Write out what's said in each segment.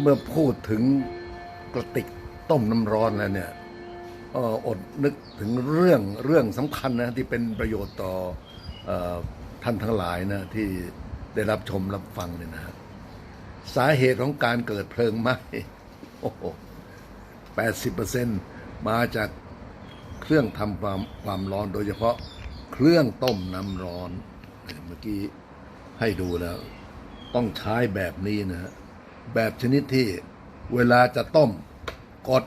เมื่อพูดถึงกระติกต้มน้ำร้อนแล้วเนี่ยอดนึกถึงเรื่องเรื่องสำคัญนะที่เป็นประโยชน์ต่ออท่านทั้งหลายนะที่ได้รับชมรับฟังเนี่ยนะฮะสาเหตุของการเกิดเพลิงไหม้โอ้โหแปดสิบเปอร์เซ็นมาจากเครื่องทำความความร้อนโดยเฉพาะเครื่องต้มน้ำร้อน เมื่อกี้ให้ดูแล้ว ต้องใช้แบบนี้นะฮะ แบบชนิดที่เวลาจะต้มกด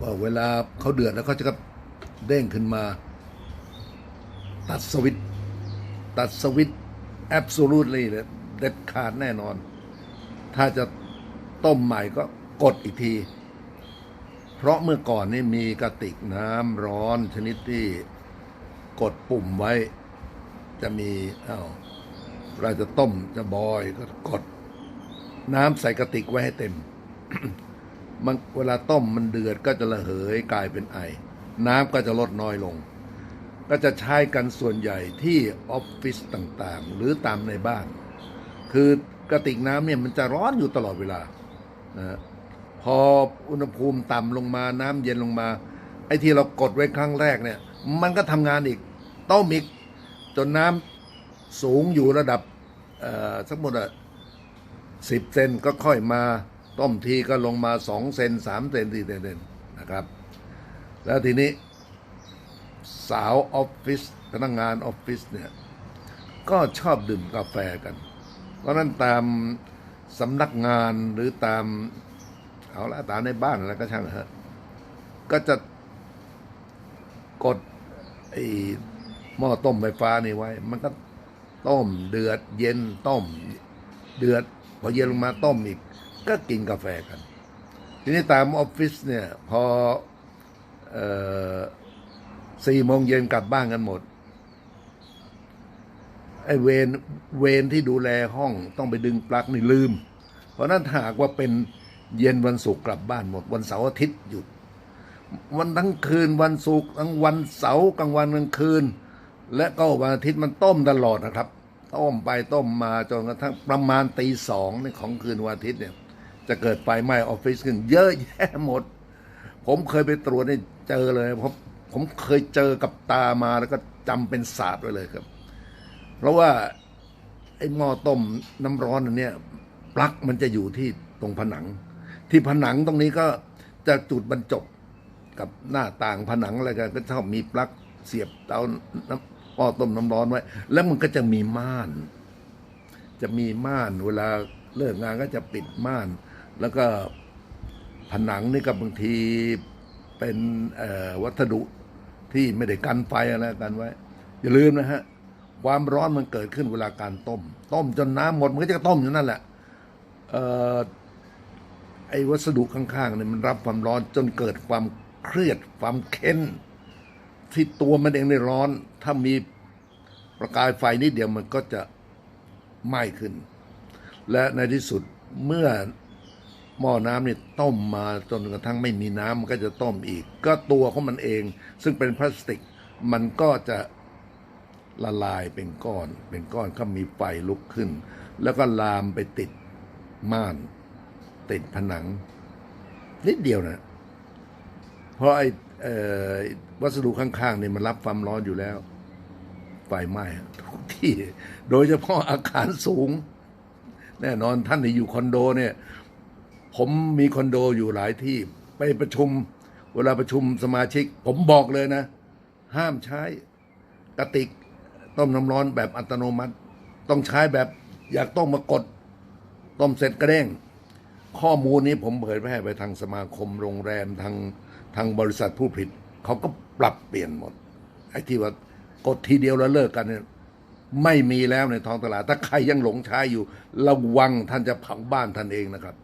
ว่าเวลาเขาเดือดแล้วเขาจะก็เด้งขึ้นมา ตัดสวิตตัดสวิตช์ absolutely เลยเด็ดขาดแน่นอน ถ้าจะต้มใหม่ก็กดอีกที เพราะเมื่อก่อนนี่มีกระติกน้ำร้อนชนิดที่กดปุ่มไว้ จะมีอ้าวเราจะต้มจะบอยก็กด น้ำใส่กระติกไว้ให้เต็ม มันเวลาต้มมันเดือดก็จะระเหยกลายเป็นไอ น้ำก็จะลดน้อยลง ก็จะใช้กันส่วนใหญ่ที่ออฟฟิศต่างๆ หรือตามในบ้าน คือกระติกน้ำเนี่ยมันจะร้อนอยู่ตลอดเวลานะพออุณหภูมิต่ำลงมาน้ำเย็นลงมา ไอ้ที่เรากดไว้ครั้งแรกเนี่ย มันก็ทำงานอีกต้มอีกจนน้ำสูงอยู่ระดับสักหมดอะ สิบเซนก็ค่อยมาต้มทีก็ลงมาสองเซนสามเซนสี่เซนนะครับ แล้วทีนี้สาวออฟฟิศพนักงานออฟฟิศเนี่ยก็ชอบดื่มกาแฟกัน เพราะนั้นตามสำนักงานหรือตามเอาละตามในบ้านอะไรก็ช่างเถอะก็จะกดไอ้หม้อต้มไฟฟ้านี่ไว้ มันก็ต้มเดือดเย็นต้ม เดือด พอเย็นลงมาต้มอีก ก็กินกาแฟกัน ทีนี้ตามออฟฟิศเนี่ย พอสี่โมงเย็นกลับบ้านกันหมดไอเวรเวรที่ดูแลห้องต้องไปดึงปลั๊กนี่ลืม เพราะนั้นหากว่าเป็นเย็นวันศุกร์กลับบ้านหมด วันเสาร์อาทิตย์หยุด วันทั้งคืนวันศุกร์ทั้งวันเสาร์กลางวันกลางคืน และก็วันอาทิตย์มันต้มตลอดนะครับ ต้มไปต้มมาจนกระทั่งประมาณตีสองในของคืนวันอาทิตย์เนี่ย จะเกิดไฟไหม้ออฟฟิศขึ้น เยอะแยะหมด ผมเคยไปตรวจเนี่ยเจอเลยผมผมเคยเจอกับตามาแล้วก็จำเป็นศาสตร์ไว้เลยครับ เพราะว่าไอ้หม้อต้มน้ำร้อนอันเนี้ยปลั๊กมันจะอยู่ที่ตรงผนัง ที่ผนังตรงนี้ก็จะจุดบรรจบกับหน้าต่างผนังอะไรกันก็ชอบมีปลั๊กเสียบเตา ม้อต้มน้ำร้อนไว้ แล้วมันก็จะมีม่าน จะมีม่านเวลาเลิกงานก็จะปิดม่าน แล้วก็ผนังนี่ก็บางทีเป็นวัสดุที่ไม่ได้กันไฟอะไรกันไว้ อย่าลืมนะฮะ ความร้อนมันเกิดขึ้นเวลาการต้ม ต้มจนน้ำหมดมันก็จะต้มอยู่นั่นแหละออไอ้วัสดุข้างๆเนี่ยมันรับความร้อนจนเกิดความเครียดความเค้น ที่ตัวมันเองในร้อน ถ้ามีประกายไฟนิดเดียวมันก็จะไหม้ขึ้น และในที่สุดเมื่อหม้อน้ำนี่ต้มมาจนกระทั่งไม่มีน้ำมันก็จะต้มอีก ก็ตัวของมันเอง ซึ่งเป็นพลาสติกมันก็จะละลายเป็นก้อน เป็นก้อนก็มีไฟลุกขึ้น แล้วก็ลามไปติดม่าน ติดผนัง นิดเดียวนะ เพราะไอ้เอ่อ วัสดุข้างๆเนี่ยมันรับความร้อนอยู่แล้วไฟไหม้ทุกที่ โดยเฉพาะอาคารสูง แน่นอนท่านที่อยู่คอนโดเนี่ย ผมมีคอนโดอยู่หลายที่ไปประชุม เวลาประชุมสมาชิก ผมบอกเลยนะ ห้ามใช้กระติกต้มน้ำร้อนแบบอัตโนมัติ ต้องใช้แบบอยากต้มมากด ต้มเสร็จกระเด้งข้อมูลนี้ผมเผยแพร่ไปทางสมาคมโรงแรมทาง ทางบริษัทผู้ผลิตเขาก็ปรับเปลี่ยนหมด ไอ้ที่ว่ากดทีเดียวแล้วเลิกกันเนี่ยไม่มีแล้วในท้องตลาด ถ้าใครยังหลงใช้อยู่ ระวังท่านจะผังบ้านท่านเองนะครับ